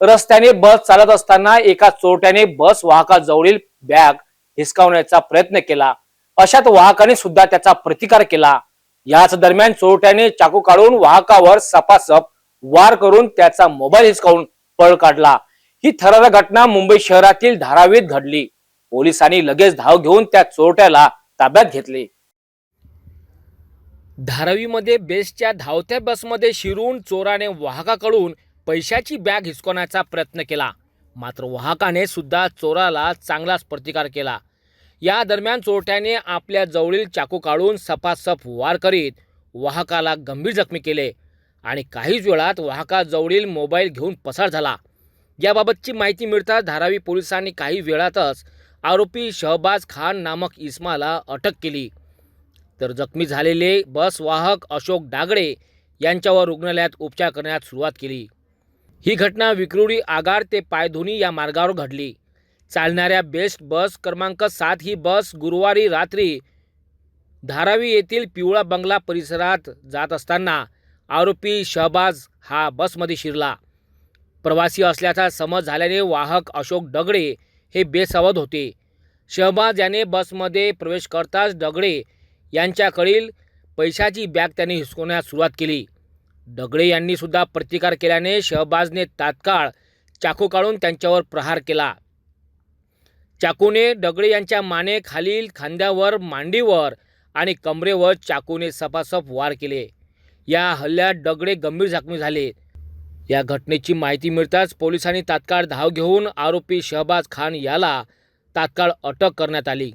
रस्त्याने बस चालत असताना एका चोरट्याने बस वाहकाजवळील बॅग हिसकावण्याचा प्रयत्न केला. अशात वाहकाने सुद्धा त्याचा प्रतिकार केला. याच दरम्यान चोरट्याने चाकू काढून वाहकावर सपासप वार करून त्याचा मोबाईल हिसकावून पळ काढला. ही थरारक घटना मुंबई शहरातील धारावीत घडली. पोलिसांनी लगेच धाव घेऊन त्या चोरट्याला ताब्यात घेतले. धारावीमध्ये बेस्टच्या धावत्या बसमध्ये शिरून चोराने वाहकाकडून पैशाची बॅग हिसकवण्याचा प्रयत्न केला. मात्र वाहकाने सुद्धा चोराला चांगलाच प्रतिकार केला. या दरम्यान चोरट्याने आपल्या जवळील चाकू काढून सपासप वार करीत वाहकाला गंभीर जखमी केले आणि काहीच वेळात वाहकाजवळील मोबाईल घेऊन पसार झाला. याबाबतची माहिती मिळताच धारावी पोलिसांनी काही वेळातच आरोपी शहबाज खान नामक इस्माला अटक केली. तर जखमी झालेले बस वाहक अशोक डागडे यांच्यावर रुग्णालयात उपचार करण्यास सुरुवात केली. ही घटना विक्रोळी आगार ते पायधुनी या मार्गावर घडली. चालणाऱ्या बेस्ट बस क्रमांक सात ही बस गुरुवारी रात्री धारावी येथील पिवळा बंगला परिसरात जात असताना आरोपी शहबाज हा बसमध्ये शिरला. प्रवासी असल्याचा समज झाल्याने वाहक अशोक डगडे हे बेसावध होते. शहबाज याने बसमध्ये प्रवेश करताच डगडे यांच्याकडील पैशाची बॅग त्यांनी हिसकवण्यास सुरुवात केली. दगडे यांनी सुद्धा प्रतिकार केल्याने शहबाजने तात्काळ चाकू काढून त्यांच्यावर प्रहार केला. चाकूने दगडे यांच्या माने खालील खांद्यावर मांडीवर आणि कमरेवर चाकूने सपासप वार केले. या हल्ल्यात दगडे गंभीर जखमी झाले. या घटनेची माहिती मिळताच पोलिसांनी तात्काळ धाव घेऊन आरोपी शहबाज खान याला तात्काळ अटक करण्यात आली.